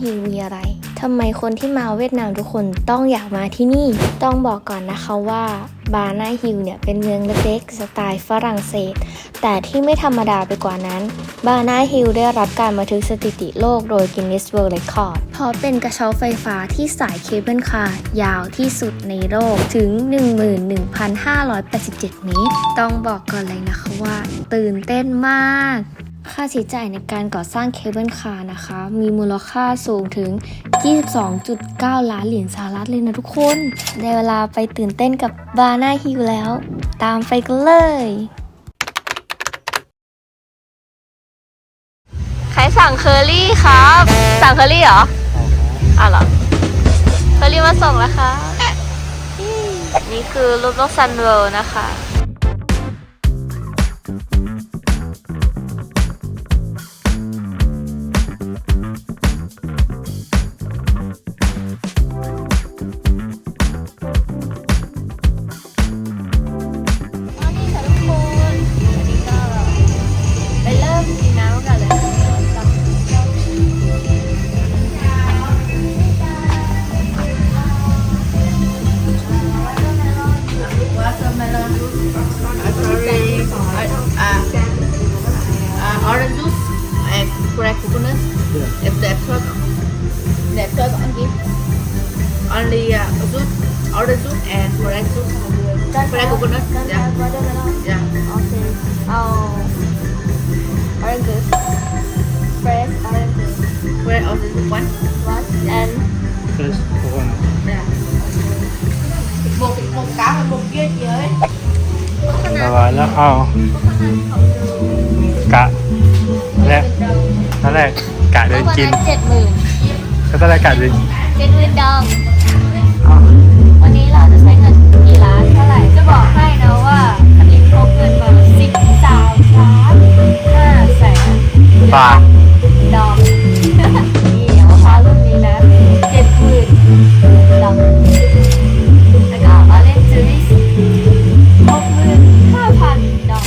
ฮิวมีอะไรทำไมคนที่มาเวียดนามทุกคนต้องอยากมาที่นี่ ต้องบอกก่อนนะคะว่าบาหน้าฮิวเนี่ยเป็นเมืองเล็กๆสไตล์ฝรั่งเศส แต่ที่ไม่ธรรมดาไปกว่านั้น บาหน้าฮิลได้รับการบันทึกสถิติโลกโดย Guinness World Record เพราะเป็นกระเช้าไฟฟ้าที่สายเคเบิลคาร์ยาวที่สุดในโลกถึง 11,587 เมตร ต้องบอกก่อนเลยนะคะว่า ตื่นเต้นมาก ค่าใช้จ่ายในการก่อสร้างเคเบิลคาร์นะคะ มีมูลค่าสูงถึง 22.9 ล้านเหรียญสหรัฐเลยนะทุกคน ได้เวลาไปตื่นเต้นกับบาร์นาฮิลแล้ว ตามไปกันเลย ใครสั่งเคอรี่ครับ สั่งเคอรี่เหรออะเหรอเคอรี่มาส่งแล้วค่ะนี่คือรูปโลกซันเวิลด์นะคะ orange juice one. one and Fresh coconut. Yeah. Một một cả và một kia chị ơi. ละลายแล้วเอากะแรกตอนแรกกะเดินกินเจ็ดหมื่นก็ตอนแรกกะเดินเจ็ดหมื่นดองเอาวันนี้เราจะใช้เงินกี่ล้านเท่าไหร่จะบอกให้นะว่าอันนี้พกเงินมาสิบสามล้านห้าแสนบาทดอง เจ็ดหมื่นดองแล้วก็ออเรนจูริสหกหมื่นห้าพันดอง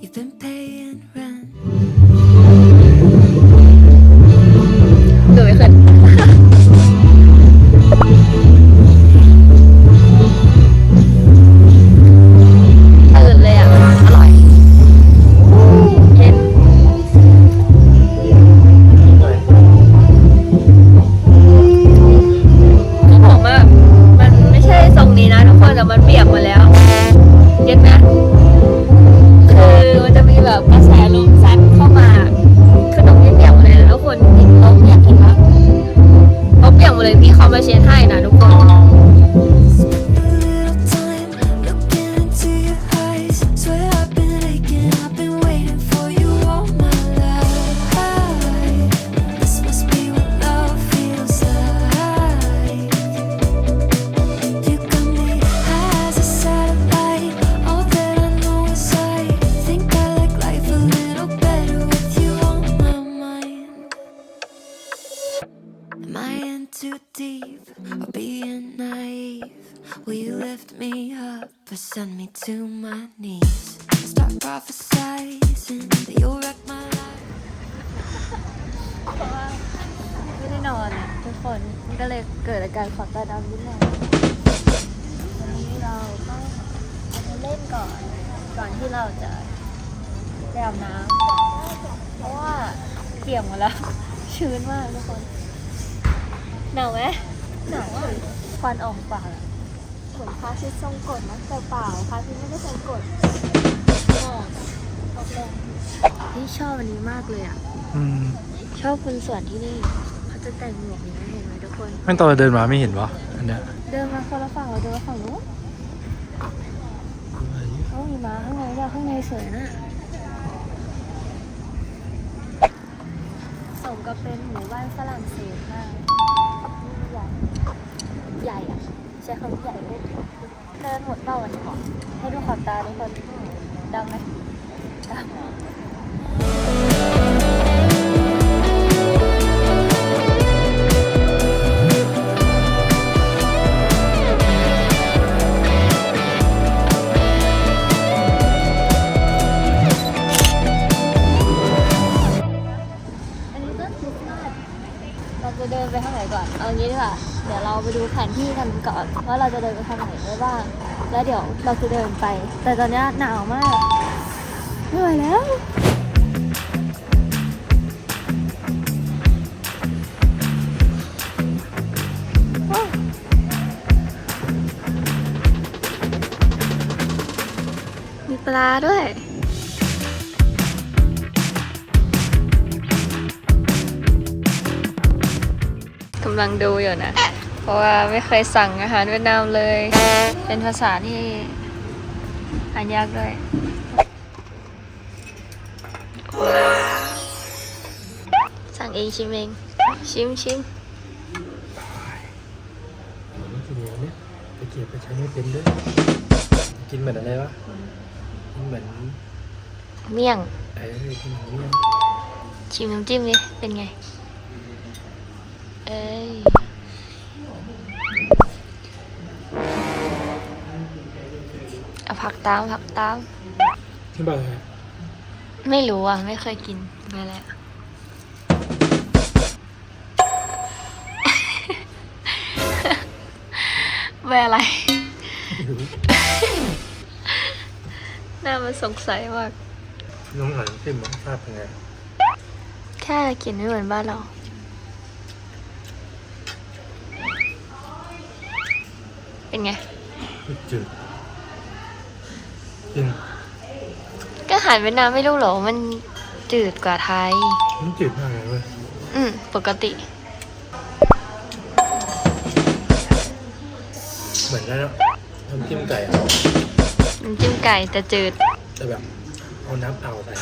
You've been paid. Send me to my knees? Start prophesizing that you'll wreck my life. ไม่ได้นอนอะทุกคนมันก็เลยเกิดอาการขอตาดำนิดหน่อยวันนี้เราต้องเอาไปเล่นก่อน ก่อนที่เราจะไปอาบน้ำเพราะว่าเปียกหมดแล้ว ชื้นมากทุกคนหนาวไหมหนาวอะควันออกปากอะ เหมือนพระอาทิตย์ทรงกฎนะแต่เปล่าพระอาทิตย์ไม่ได้ทรงกฎหมอกออกแดงนี่ชอบอันนี้มากเลยอะ อืมชอบคนสวนที่นี่ เขาจะแต่งหมวกอย่างนี้เห็นไหมทุกคน ไม่ตอนเราเดินมาไม่เห็นวะอันเนี้ยเดินมาคนละฝั่งเราเดินมาฝั่งนู้นเขามีม้าข้างในด้วยข้างในสวยนะสมกับเป็นหมู่บ้านฝรั่งเศสมากใหญ่ใหญ่อะ ใช้คำว่าใหญ่เลยเดินหมดเป้าวันนี้ให้ดูขอบตาทุกคนดังไหมดัง ก่อนว่าเราจะเดินไปทางไหนได้บ้างแล้วเดี๋ยวเราจะเดินไป แต่ตอนนี้หนาวมากเหนื่อยแล้วมีปลาด้วยกำลังดูอยู่นะ ราะว่าไม่เคยสั่งอาหารเวียดนามเลย เป็นภาษาที่อ่านยากด้วยสั่งเองชิมเอง ชิมชิมไม่กินเยอะเนี่ยไปเก็บไปใช้ไม่เป็นด้วย กินเหมือนอะไรวะกินเหมือนเมี่ยงไอ้กินเหมือนเมี่ยงชิมน้ำจิ้มดิเป็นไง เอ้ย เอาผักตามผักตาม ที่บ้านอะไรไม่รู้อะ ไม่เคยกินไปแล้วแปลอะไร หน้ามันสงสัยมากน้องหลานที่มันทราบเป็นไงแค่กินไม่เหมือนบ้านเรา เป็นไง จืดจ ริงก็อาหารเวียดนามไม่รู้เหรอมันจืดกว่าไทย มันจืดมากเลยเว้ยอืม ปกติ เหมือนนั้นอะน้ำจิ้มไก่อะน้ำจิ้มไก่แต่จืด แต่แบบเอาน้ำเปล่าใส่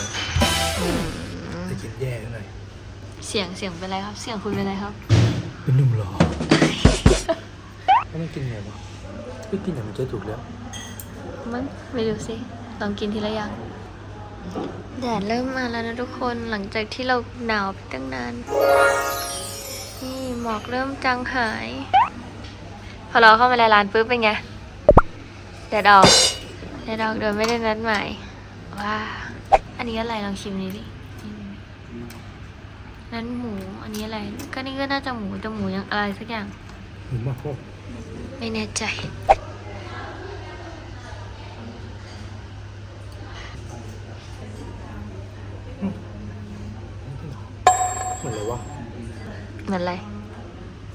จะกินแย่หน่อยเสียงเสียงเป็นไรครับ เสียงคุณเป็นไรครับ เป็นหนุ่มหรอแล้วมันกินไงวะไม่กินอย่างมันจะถูกแล้ว มั้งไม่รู้สิลองกินทีละอย่างแดดเริ่มมาแล้วนะทุกคนหลังจากที่เราหนาวไปตั้งนาน นี่หมอกเริ่มจางหาย พอเราเข้ามาในร้านปุ๊บเป็นไงแดดออกแดดออกโดยไม่ได้นัดหมายว้าอันนี้อะไรลองชิมนี้ดิอืมนั้นหมูอันนี้อะไรก็นี่ก็น่าจะหมูแต่หมูยังอะไรสักอย่างหนุ่มมากพ่อไม่แน่ใจ เหมือนอะไรวะ เห มือนอะไร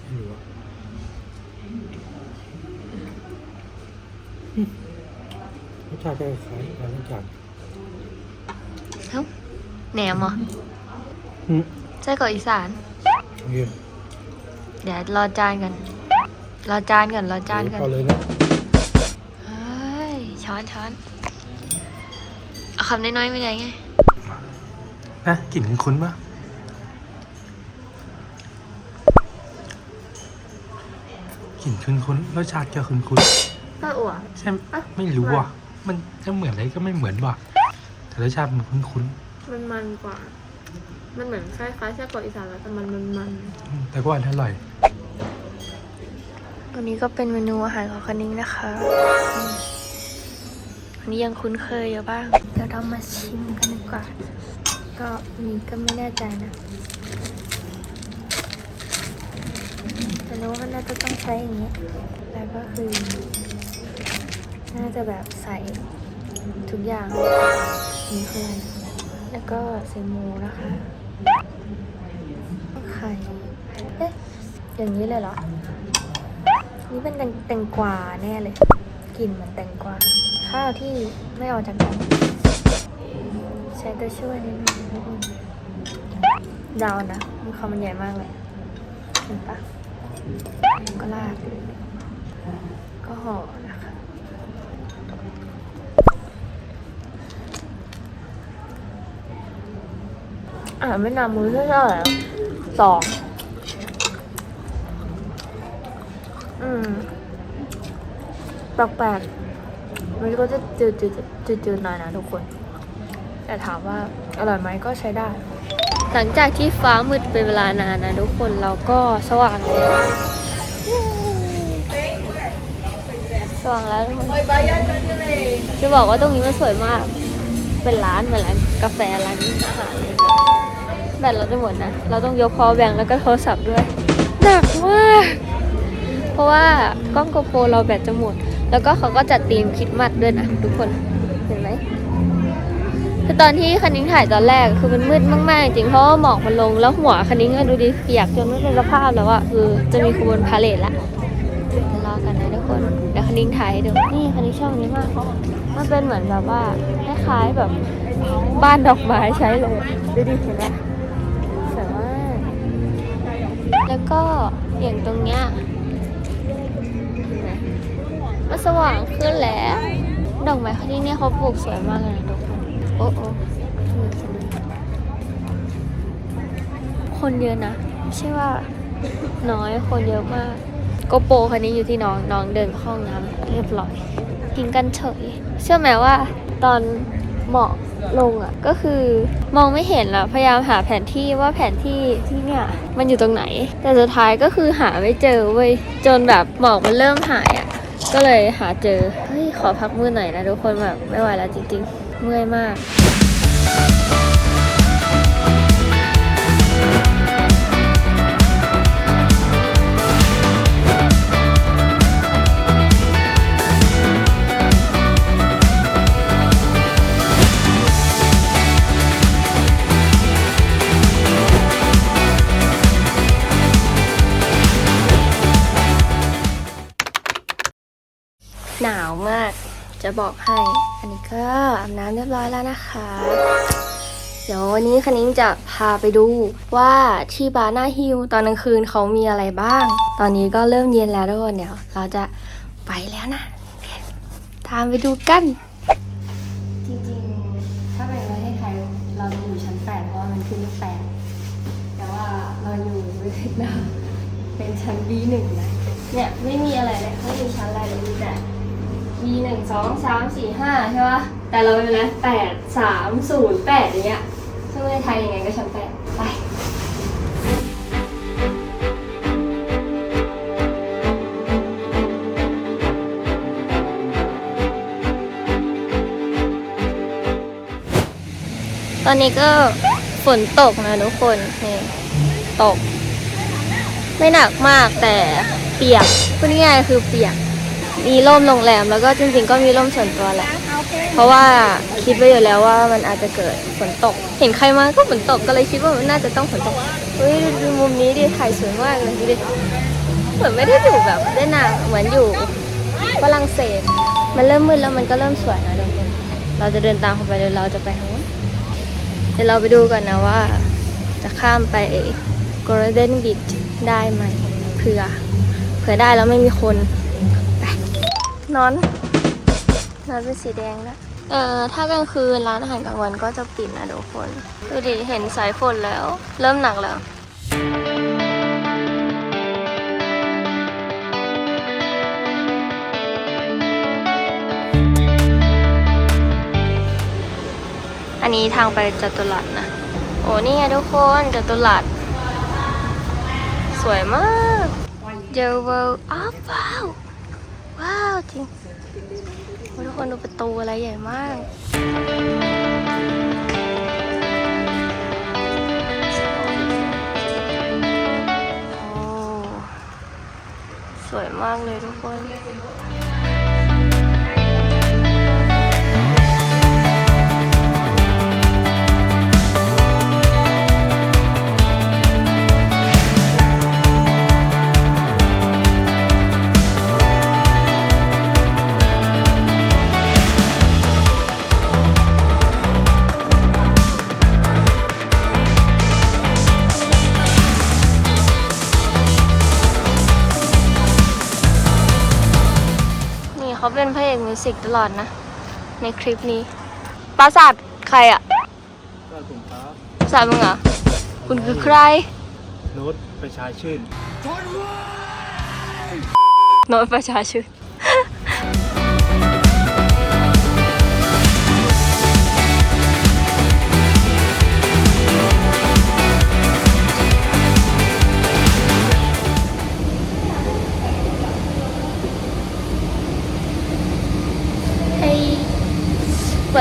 ไม่รู้อะรสชาติก็คล้ายๆร้านน้ำจัดเอ้าแหนมเหรออืมไส้กรอกอีสาน โอเคเดี๋ยวรอจานกันรอจานก่อนรอจานก่อนพอเลยนะเฮ้ย ช้อนช้อนเอาคำน้อยๆไม่ได้ไง นะกลิ่นคุ้นปะ กลิ่นคุ้นๆรสชาติก็คุ้นป้าอั่วๆใช่ไหมไม่รู้อะ มันจะเหมือนอะไรก็ไม่เหมือนว่ะแต่รสชาติมันคุ้นมันมันกว่า มันเหมือนคล้ายๆไส้กรอกอีสานแล้วแต่มันมันมันๆอืมแต่ก็อันอร่อยวันนี้ก็เป็นเมนูอาหารของคันนิ้งนะคะอืมอันนี้ยังคุ้นเคยอยู่บ้างเดี๋ยวเรามาชิมกันดีกว่า ก็อันนี้ก็ไม่แน่ใจนะ แต่รู้ว่ามันน่าจะต้องใช้อย่างนี้แล้วก็คือ น่าจะแบบใส่ทุกอย่างนี่คืออะไรแล้วก็ใส่หมูนะคะไข่เอ๊ะอย่างนี้เลยเหรอ นี่เป็นแตงกวาแน่เลยกลิ่นเหมือนแตงกวาข้าวที่ไม่ออกจากกันใช้ตัวช่วยนิดนึงเดาวนะมันคำมันใหญ่มากเลยเห็นปะ ก็ลาดก็ห่อนะคะ อ่าไม่นำมือเท่าไหร่สองอืมแปลกๆมันก็จะจืดจืดจืดจืดๆหน่อยนะทุกคน แต่ถามว่าอร่อยไหมก็ใช้ได้ หลังจากที่ฟ้ามืดเป็นเวลานานนะทุกคนเราก็สว่างแล้วสว่างแล้วทุกคนจะบอกว่าตรงนี้มันสวยมาก เป็นร้านเหมือนร้านกาแฟร้านอาหารแบตเราจะหมดนะ เราต้องยกพอแบงแล้วก็โทรศัพท์ด้วยหนักมากเพราะว่ากล้องโกโปรเราแบตจะหมด แล้วก็เขาก็จัดธีมคิดมัดด้วยนะทุกคน คือตอนที่คันนิ้งถ่ายตอนแรกคือมันมืดมากๆจริงเพราะหมอกมันลงแล้วหัวคันนิ้งก็ดูดิเปียกจนไม่เป็นสภาพแล้วอะคือจะมีขบวนพาเลทละเดี๋ยวรอกันนะทุกคนเดี๋ยวคันนิ้งถ่ายให้ดูนี่คันนิ้งชอบอันนี้มากมันเป็นเหมือนแบบว่าคล้ายๆแบบบ้านดอกไม้ใช้เลยดูดิเห็นไหมสวยมากแล้วก็อย่างตรงเนี้ยมันสว่างขึ้นแล้วดอกไม้ที่นี่เขาปลูกสวยมากเลยนะทุกคน อ้โอ้คนเยอะนะไม่ใช่ว่าน้อยคนเยอะมากโกโปคันนี้อยู่ที่น้องน้องเดินห้องน้ำเรียบร้อย กินกันเฉย เชื่อไหมว่าตอนหมอกลงอะก็คือมองไม่เห็นแล้วพยายามหาแผนที่ว่าแผนที่ที่เนี่ยมันอยู่ตรงไหน แต่สุดท้ายก็คือหาไม่เจอเว้ยจนแบบหมอกมันเริ่มหายอะก็เลยหาเจอเฮ้ยขอพักมือหน่อยนะทุกคนแบบไม่ไหวแล้วจริง ๆ เมื่อยมาก จะบอกให้ อันนี้ก็อาบน้ำเรียบร้อยแล้วนะคะ เดี๋ยววันนี้คันนิ้งจะพาไปดูว่าที่บาร์หน้าฮิลตอนกลางคืนเขามีอะไรบ้าง ตอนนี้ก็เริ่มเย็นแล้วทุกคนเดี๋ยวเราจะไปแล้วนะ ตามไปดูกัน จริงๆ ถ้าเป็นประเทศไทยเราจะอยู่ชั้นแปดเพราะว่ามันขึ้นเลขแปดแต่ว่าเราอยู่ประเทศนามเป็นชั้น B1 นะเนี่ยไม่มีอะไรเลยไม่มีชั้นอะไรเลยแต่ มีหนึ่งสองสามสี่ห้าใช่ปะแต่เราเป็นอะไรแปดสามศูนย์แปดอย่างเงี้ยซึ่งในไทยยังไงก็ชั้นแปดไปตอนนี้ก็ฝนตกนะทุกคนนี่ตก ไม่หนักมากแต่เปียกพูดง่ายๆคือเปียก มีร่มโรงแรมแล้วก็จริงๆ ก็มีร่มส่วนตัวแหละ เพราะว่าคิดไว้อยู่แล้วว่ามันอาจจะเกิดฝนตก เห็นใครมาก็ฝนตกก็เลยคิดว่ามันน่าจะต้องฝนตกเฮ้ยดูมุมนี้ดิถ่ายสวยมากเลยดูดิเหมือนไม่ได้อยู่แบบได้นานเหมือนอยู่ฝรั่งเศส มันเริ่มมืดแล้วมันก็เริ่มสวยนะทุกคนเราจะเดินตามเข้าไปเลยเราจะไปทางนู้นเดี๋ยวเราไปดูก่อนนะว่า จะข้ามไป Golden Beach ได้ไหมเผื่อเผื่อได้แล้วไม่มีคน นอน นอนเป็นสีแดงนะเอ่อถ้ากลางคืนร้านอาหารกลางวันก็จะปิดนะทุกคนดูดิเห็นสายฝนแล้ว เริ่มหนักแล้วอันนี้ทางไปจตุรัสนะ โอ้นี่ไงทุกคนจตุรัสสวยมากเจอเวลอ้าวว้าว ว้าวจริงทุกคนดูประตูอะไรใหญ่มากโอ้สวยมากเลยทุกคน มิวสิกตลอดนะ ในคลิปนี้ ปราสาทใครอะก็ถุงเท้าปราสาทมึงเหรอคุณคือใคร โน้ตประชาชื่น โน้ตประชาชน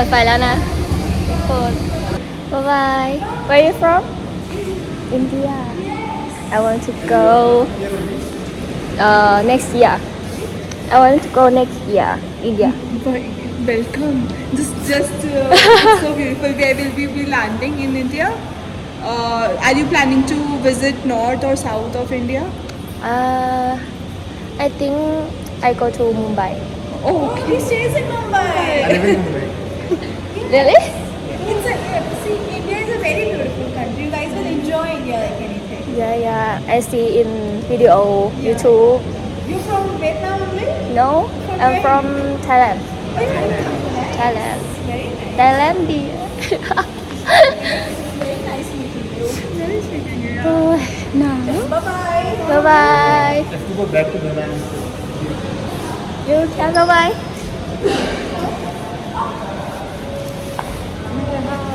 ปิดไฟแล้วนะทุกคน bye bye where are you from India I want to go uh, next year. I want to go next year, India. Welcome. Just, just uh, it's so beautiful. Where will we be landing in India? Uh, are you planning to visit north or south of India? Uh, I think I go to Mumbai. Oh, he stays in Mumbai. really? It's a, see, India is a very beautiful country. You guys will enjoy India like anything. Yeah, yeah. I see in video, yeah. YouTube. You from Vietnam only? No, from I'm from Thailand. Oh, Thailand. Nice. Thailand. Very nice. Thailand. very you. Very sweet. Oh, no. Bye bye. Bye bye. Let's go back to the land. You can bye bye.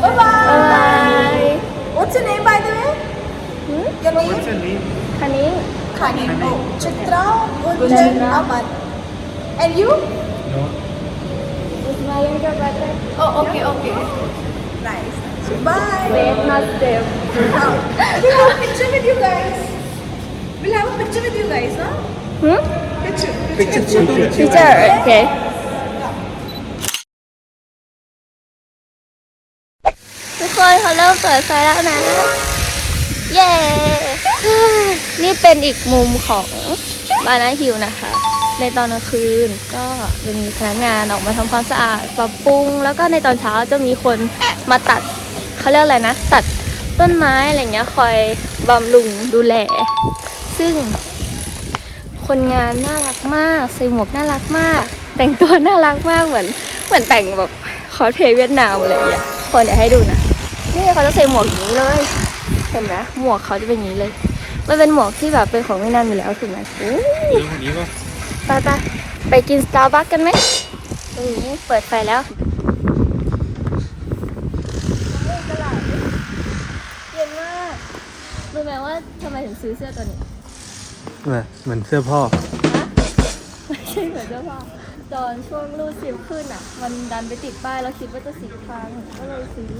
Bye bye. What's your name, by the way? Hmm? Your name? What's your name? Khanin. Khanin. Oh, Chitra Gunjan Amar. And you? No. Is my younger brother. Oh, okay, okay. Nice. Bye. Wait. We have a picture with you guys. We'll have a picture with you guys, huh? Hmm? Picture. Picture. Picture. picture. picture. Okay. เปิดไฟแล้วนะ เย้ นี่เป็นอีกมุมของบานาฮิลนะคะ ในตอนกลางคืนก็จะมีพนักงานออกมาทำความสะอาดปรับปรุง แล้วก็ในตอนเช้าจะมีคนมาตัดเขาเรียกอะไรนะ ตัดต้นไม้อะไรเงี้ยคอยบำรุงดูแล ซึ่งคนงานน่ารักมากใส่หมวกน่ารักมาก แต่งตัวน่ารักมากเหมือนเหมือนแต่งแบบคอสเพลย์เวียดนามอะไรอย่างเงี้ยคนเดี๋ยวให้ดูนะ นี่เขาจะใส่หมวกอย่างนี้เลย เห็นไหมหมวกเขาจะเป็นอย่างนี้เลย มันเป็นหมวกที่แบบเป็นของเวียดนามอยู่แล้วถูกไหมอู้นี้ป่ะไปไปไปกินสตาร์บัคกันไหมตรงนี้เปิดไฟแล้วตลาดเย็นมากรู้ไหมว่าทำไมถึงซื้อเสื้อตัวนี้เหมือนเสื้อพ่อฮะไม่ใช่เหมือนเจ้าพ่อตอนช่วงรูดซิลขึ้นอะ มันดันไปติดป้ายแล้วคิดว่าจะสีครางก็เลยซื้อ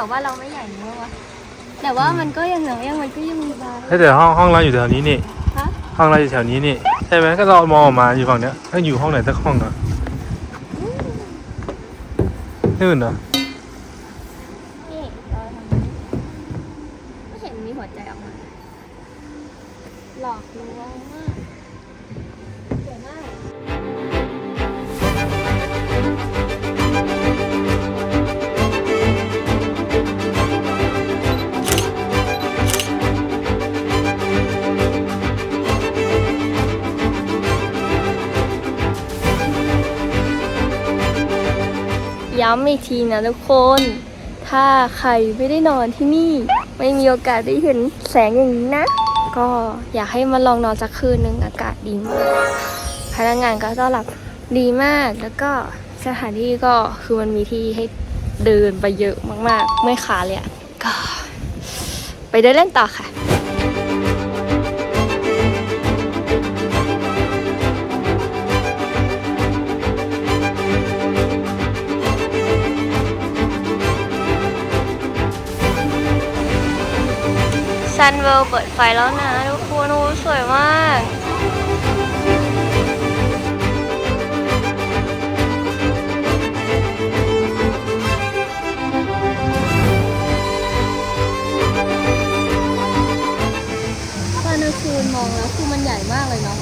ทำไมดอกว่าเราไม่ใหญ่เมื่อวะแต่ว่ามันก็ยังเหนือยังมันก็ยังมีบานถ้าแต่ห้องห้องเราอยู่แถวนี้นี่ ฮะห้องเราอยู่แถวนี้นี่ใช่ไหมก็เรามองออกมาอยู่ฝั่งเนี้ยถ้าอยู่ห้องไหนสักห้องอะนู่นเหรอนี่เราทำนี้ไม่เห็นมีหัวใจออกมา หลอกลวงมาก ย้ำอีกทีนะทุกคน ถ้าใครไม่ได้นอนที่นี่ ไม่มีโอกาสได้เห็นแสงอย่างนี้นะ ก็อยากให้มาลองนอนสักคืนนึงอากาศดีมาก พนักงานก็ต้อนรับดีมาก แล้วก็สถานที่ก็คือมันมีที่ให้เดินไปเยอะมากๆ ไม่ขาเลยอะก็ ไปเดินเล่นต่อค่ะ ซันเวลเปิดไฟแล้วนะทุกคนโอ้สวยมากตอนกลางคืนมองแล้วคือมันใหญ่มากเลยเนาะ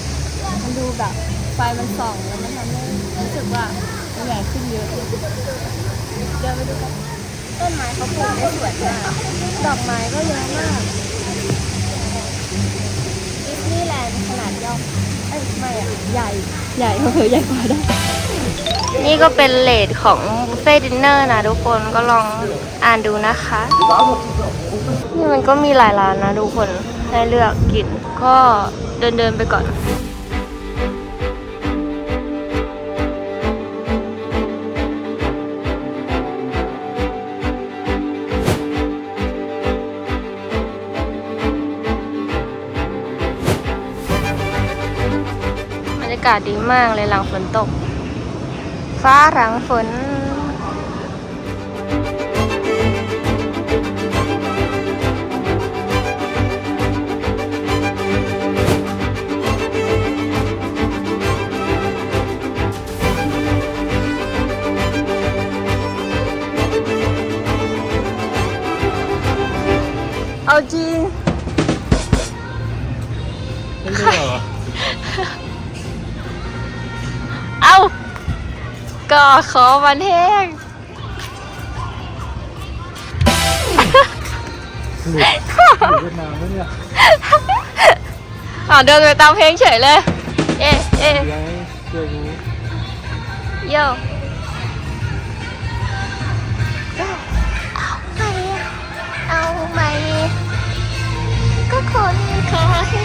มันดูแบบไฟมันส่องแล้วมันทำให้รู้สึกว่ามันใหญ่ขึ้นเยอะเลยเดินไปดูกันต้นไม้เขาปลูกได้สวยมาก ดอกไม้ก็เยอะมาก ใหญ่ใหญ่เผลอๆใหญ่กว่าได้ นี่ก็เป็นเลทของบุฟเฟ่ดินเนอร์นะทุกคนก็ลองอ่านดูนะคะ นี่มันก็มีหลายร้านนะทุกคนให้เลือกกินก็เดินเดินๆไปก่อนากาศดีมากเลยหลังฝนตก ฟ้าหลังฝน ขอมันแห้งหลุดเวียดนามแล้วเนี่ยอ๋อเดินไปตามเพลงเฉยเลย เอ๊ะเอ๊ะย้ายเชื่อกูโยเอาไหมเอาไหมก็คนขอให้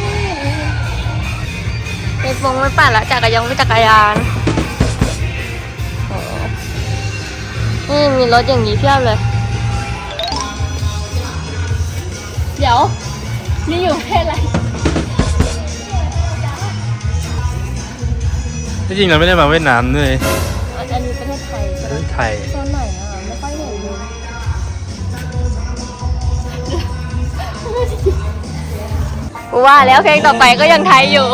ไม่ปงไม่ปั่นละจักรยานไม่จักรยาน นี่มีรถอย่างนี้เพียบเลย เดี๋ยว นี่อยู่ประเทศอะไร ที่จริงเราไม่ได้มาเวียดนามด้วยอันนี้ประเทศไทยใช่ไหมประเทศไทยโซนไหนอะ ไม่ค่อยเห็นเลยว่าแล้วเพลงต่อไปก็ยังไทยอยู่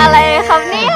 อะไรครับเนี่ย